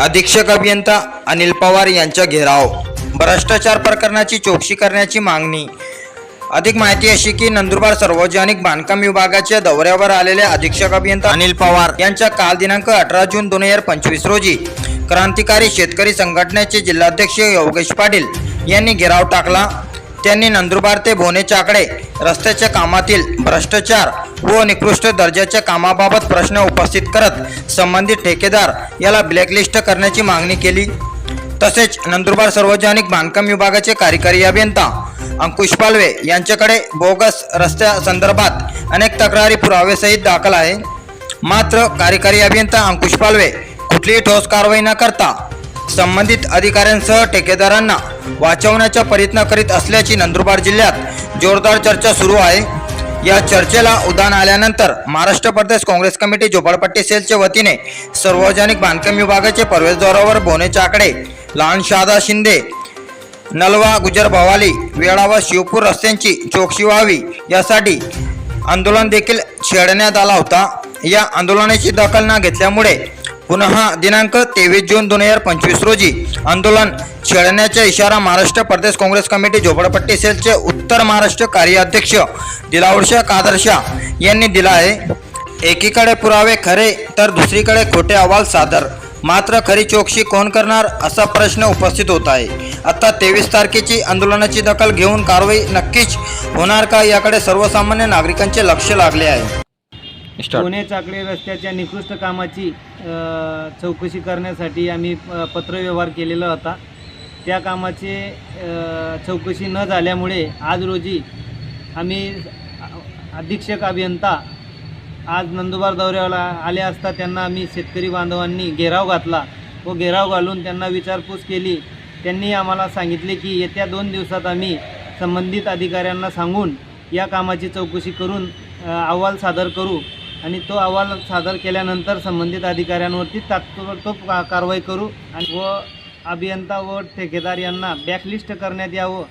अधीक्षक अभियंता अनिल पवार यांचा घेराव. भ्रष्टाचार प्रकरणाची चौकशी करण्याची मागणी. अधिक माहिती अशी की नंदुरबार सार्वजनिक बांधकाम विभागाच्या दौऱ्यावर आलेल्या अधीक्षक अभियंता अनिल पवार यांच्या काल दिनांक अठरा जून दोन हजार पंचवीस रोजी क्रांतिकारी शेतकरी संघटनेचे जिल्हाध्यक्ष योगेश पाटील यांनी घेराव टाकला. त्यांनी नंदुरबार ते भोने चाकडे रस्त्याच्या कामातील भ्रष्टाचार व निकृष्ट दर्जाच्या कामाबाबत प्रश्न उपस्थित करत संबंधित ठेकेदार याला ब्लॅकलिस्ट करण्याची मागणी केली. तसेच नंदुरबार सार्वजनिक बांधकाम विभागाचे कार्यकारी अभियंता अंकुश पालवे यांच्याकडे बोगस रस्त्या संदर्भात अनेक तक्रारी पुरावेसहित दाखल आहे. मात्र कार्यकारी अभियंता अंकुश पालवे कुठलीही ठोस कारवाई न करता संबंधित अधिकाऱ्यांसह ठेकेदारांना वाचवण्याचा प्रयत्न करीत असल्याची नंदुरबार जिल्ह्यात जोरदार चर्चा सुरू आहे. या चर्चेला उदान आल्यानंतर महाराष्ट्र प्रदेश काँग्रेस कमिटी झोपडपट्टी सेलच्या वतीने सार्वजनिक बांधकाम विभागाचे प्रवेशद्वारावर बोने चाकडे लहान शहादा शिंदे नलवा गुजर भवाली वेळा व शिवपूर रस्त्यांची चौकशी व्हावी यासाठी आंदोलन देखील छेडण्यात आला होता. या आंदोलनाची दखल न घेतल्यामुळे पुन्हा दिनांक तेवीस जून दोन हजार पंचवीस रोजी आंदोलन छेडण्याचा इशारा महाराष्ट्र प्रदेश काँग्रेस कमिटी झोपडपट्टी सेलचे उत्तर महाराष्ट्र कार्याध्यक्ष दिलावरशा कादरशा यांनी दिला आहे. एकीकडे पुरावे खरे तर दुसरीकडे खोटे अहवाल सादर. मात्र खरी चौकशी कोण करणार असा प्रश्न उपस्थित होत आहे. आता तेवीस तारखेची आंदोलनाची दखल घेऊन कारवाई नक्कीच होणार का याकडे सर्वसामान्य नागरिकांचे लक्ष लागले आहे. पुणे चाकळे रस्त्याच्या निकृष्ट कामाची चौकशी करण्यासाठी आम्ही पत्रव्यवहार केलेला होता. त्या कामाचे चौकशी न झाल्यामुळे आज रोजी आम्ही अधीक्षक अभियंता आज नंदुरबार दौऱ्याला आले असता त्यांना आम्ही शेतकरी बांधवांनी घेराव घातला व घेराव घालून त्यांना विचारपूस केली. त्यांनी आम्हाला सांगितले की येत्या दोन दिवसात आम्ही संबंधित अधिकाऱ्यांना सांगून या कामाची चौकशी करून अहवाल सादर करू. आणि तो अहवाल सादर केल्यानंतर संबंधित अधिकाऱ्यांवरती तात्पुरतो का कारवाई करू आणि व अभियंता व ठेकेदार यांना बॅकलिस्ट करण्यात यावं.